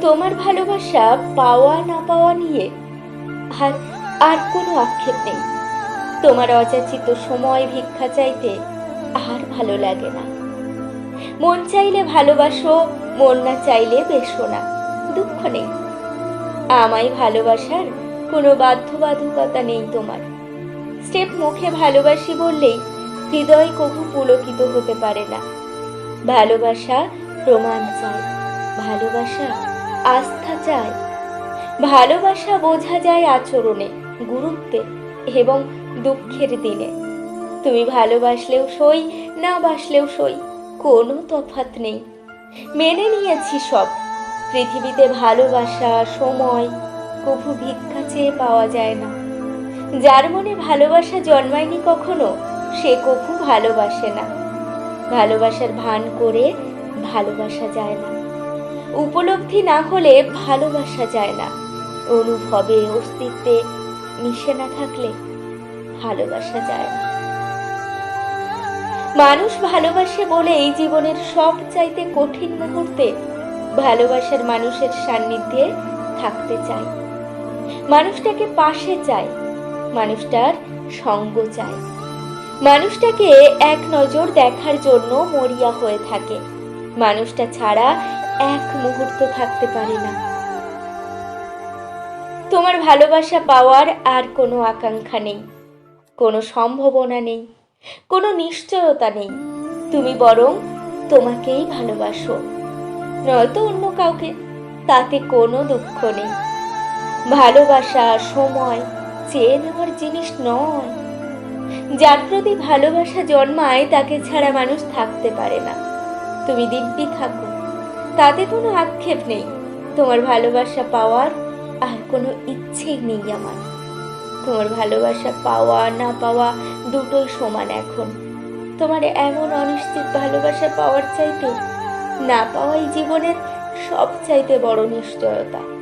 তোমার ভালোবাসা পাওয়া না পাওয়া নিয়ে আর আর কোনো আক্ষেপ নেই। তোমার অযাচিত সময় ভিক্ষা চাইতে আর ভালো লাগে না। মন চাইলে ভালোবাসো, মন না চাইলে বেশো না। দুঃখ নেই। আমায় ভালোবাসার কোনো বাধ্যবাধকতা নেই তোমার। স্টেপ মুখে ভালোবাসি বললেই হৃদয় কবু পুলকিত হতে পারে না। ভালোবাসা প্রমাণ চায় ভালোবাসা আস্থা চায় ভালোবাসা বোঝা যায় আচরণে, গুরুত্বে এবং দুঃখের দিনে। তুমি ভালোবাসলেও সই, না বাসলেও সই, কোনো তফাৎ নেই। মেনে নিয়েছি সব। পৃথিবীতে ভালোবাসা, সময়, কভু ভিক্ষা চেয়ে পাওয়া যায় না। যার মনে ভালোবাসা জন্মায়নি কখনো, সে কভু ভালোবাসে না। ভালোবাসার ভান করে ভালোবাসা যায় না। উপলব্ধি না হলে ভালোবাসা যায় না। অনুভবে অস্তিত্বে মিশে না থাকলে ভালোবাসা যায় না। মানুষ ভালোবাসে বলেই জীবনের সব চাইতে কঠিন মুহূর্তে ভালোবাসার মানুষের সান্নিধ্যে থাকতে চায়। মানুষটাকে পাশে চায়, মানুষটার সঙ্গ চায়। মানুষটাকে এক নজর দেখার জন্য মরিয়া হয়ে থাকে। মানুষটা ছাড়া এক মুহূর্ত থাকতে পারে না। তোমার ভালোবাসা পাওয়ার আর কোনো আকাঙ্ক্ষা নেই, কোনো সম্ভাবনা নেই, কোনো নিশ্চয়তা নেই। তুমি বরং তোমাকেই ভালোবাসো, নয়তো অন্য কাউকে, তাতে কোনো দুঃখ নেই। ভালোবাসা সময়, চেয়ে নেওয়ার জিনিস নয়। যার প্রতি ভালোবাসা জন্মায়, তাকে ছাড়া মানুষ থাকতে পারে না। তুমি দিব্যি থাকো। তাতে কোনো আক্ষেপ নেই। তোমার ভালোবাসা পাওয়ার আর কোনো ইচ্ছেই নেই আমার। তোমার ভালোবাসা পাওয়া, না পাওয়া দুটোই সমান এখন। তোমার এমন অনিশ্চিত ভালোবাসা পাওয়ার চাইতে না পাওয়াই জীবনের সব চাইতে বড় নিশ্চয়তা।